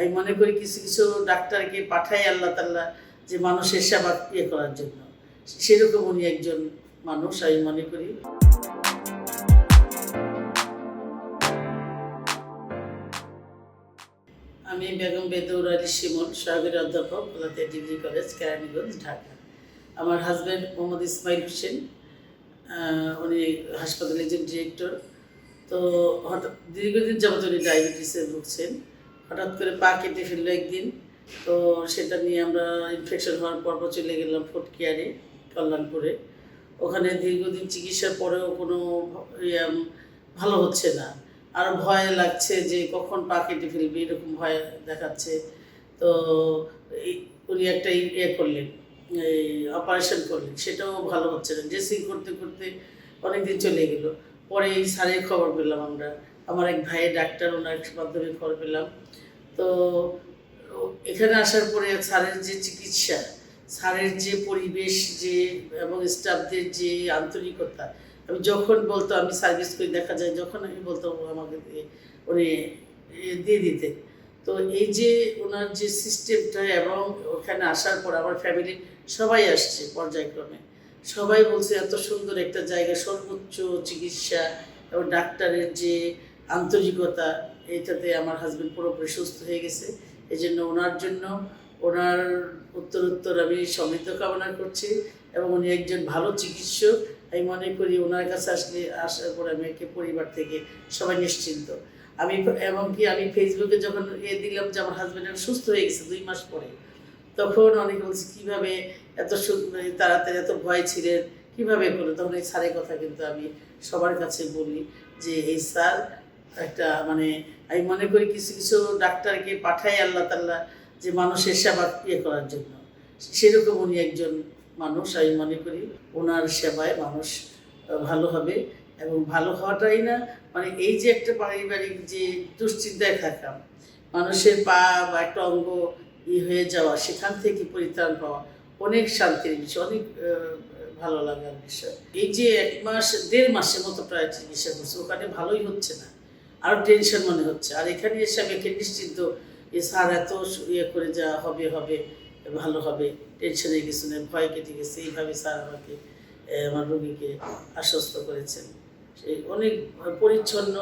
আমি মনে করি কিছু কিছু ডাক্তারকে পাঠাই আল্লাহ তাল্লাহ যে মানুষের সেবা ইয়ে করার জন্য। সেরকম উনি একজন মানুষ, আমি মনে করি। আমি বেগম বেদৌর আলী শিমন সহকারী অধ্যাপক কলাতিয়া ডিগ্রি কলেজ, কেরানীগঞ্জ, ঢাকা। আমার হাজব্যান্ড মোহাম্মদ ইসমাইল হোসেন উনি হাসপাতালের একজন ডিরেক্টর তো হঠাৎ দীর্ঘদিন যাবত উনি ডায়াবেটিসে ভুগছেন। হঠাৎ করে পা কেটে ফেলল একদিন। তো সেটা নিয়ে আমরা ইনফেকশন হওয়ার পর পর চলে গেলাম ফুড কেয়ারে, কল্যাণপুরে। ওখানে দীর্ঘদিন চিকিৎসার পরেও কোনো ভালো হচ্ছে না। আর ভয় লাগছে যে কখন পা কেটে ফেলবে, এরকম ভয় দেখাচ্ছে। তো উনি একটা ইয়ে করলেন, এই অপারেশন করলেন। সেটাও ভালো হচ্ছে না। ড্রেসিং করতে করতে অনেক দিন চলে গেল। পরে এই স্যারের খবর পেলাম আমরা। আমার এক ভাইয়ের ডাক্তার, ওনার মাধ্যমে খবর পেলাম। তো এখানে আসার পরে স্যারের যে চিকিৎসা, স্যারের যে পরিবেশ, যে এবং স্টাফদের যে আন্তরিকতা, আমি যখন বলতো আমি সার্ভিস করে, দেখা যায় যখন আমি বলতো আমাকে উনি দিয়ে দিতে। তো এই যে ওনার যে সিস্টেমটা এবং ওখানে আসার পর আমার ফ্যামিলি সবাই আসছে পর্যায়ক্রমে। সবাই বলছে এত সুন্দর একটা জায়গা, সর্বোচ্চ চিকিৎসা এবং ডাক্তারের যে আন্তরিকতা এইটাতে আমার হাজব্যান্ড পুরোপুরি সুস্থ হয়ে গেছে। এই জন্য ওনার জন্য ওনার উত্তর উত্তর আমি সমৃদ্ধ কামনা করছি এবং উনি একজন ভালো চিকিৎসক। আমি মনে করি ওনার কাছে আসলে আসার পর আমি একে পরিবার থেকে সবাই নিশ্চিন্ত। আমি এমনকি আমি ফেসবুকে যখন এ দিলাম যে আমার হাজব্যান্ড সুস্থ হয়ে গেছে দুই মাস পরে, তখন অনেকে বলছে, কীভাবে এত তাড়াতাড়ি এত ভয় ছিলেন? কীভাবে করে তখন এই স্যারের কথা কিন্তু আমি সবার কাছে বলি যে, এই স্যার একটা মানে আমি মনে করি কিছু কিছু ডাক্তারকে পাঠাই আল্লাহ তাল্লাহ যে মানুষের সেবা ইয়ে করার জন্য। সেরকম উনি একজন মানুষ, আমি মনে করি ওনার সেবায় মানুষ ভালো হবে এবং ভালো হওয়াটাই না মানে এই যে একটা পারিবারিক যে দুশ্চিন্তায় থাকা, মানুষের পা বা একটা অঙ্গ ই হয়ে যাওয়া, সেখান থেকে পরিত্রাণ পাওয়া, অনেক শান্তির বিষয়, অনেক ভালো লাগার বিষয়। এই যে এক মাস, দেড় মাসের মতো প্রায় চিকিৎসা করছে, ওখানে ভালোই হচ্ছে না। আরও টেনশন মনে হচ্ছে। আর এখানে এসে আমি একে নিশ্চিন্ত এ স্যার, এত ইয়ে করে যা হবে হবে, ভালো হবে টেনশনে কিছু নেই ভয় কেটে গেছে। এইভাবে স্যার আমাকে আমার রোগীকে আশ্বস্ত করেছেন। সেই অনেক পরিচ্ছন্ন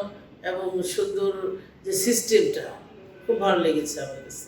এবং সুন্দর যে সিস্টেমটা খুব ভালো লেগেছে আমার কাছে।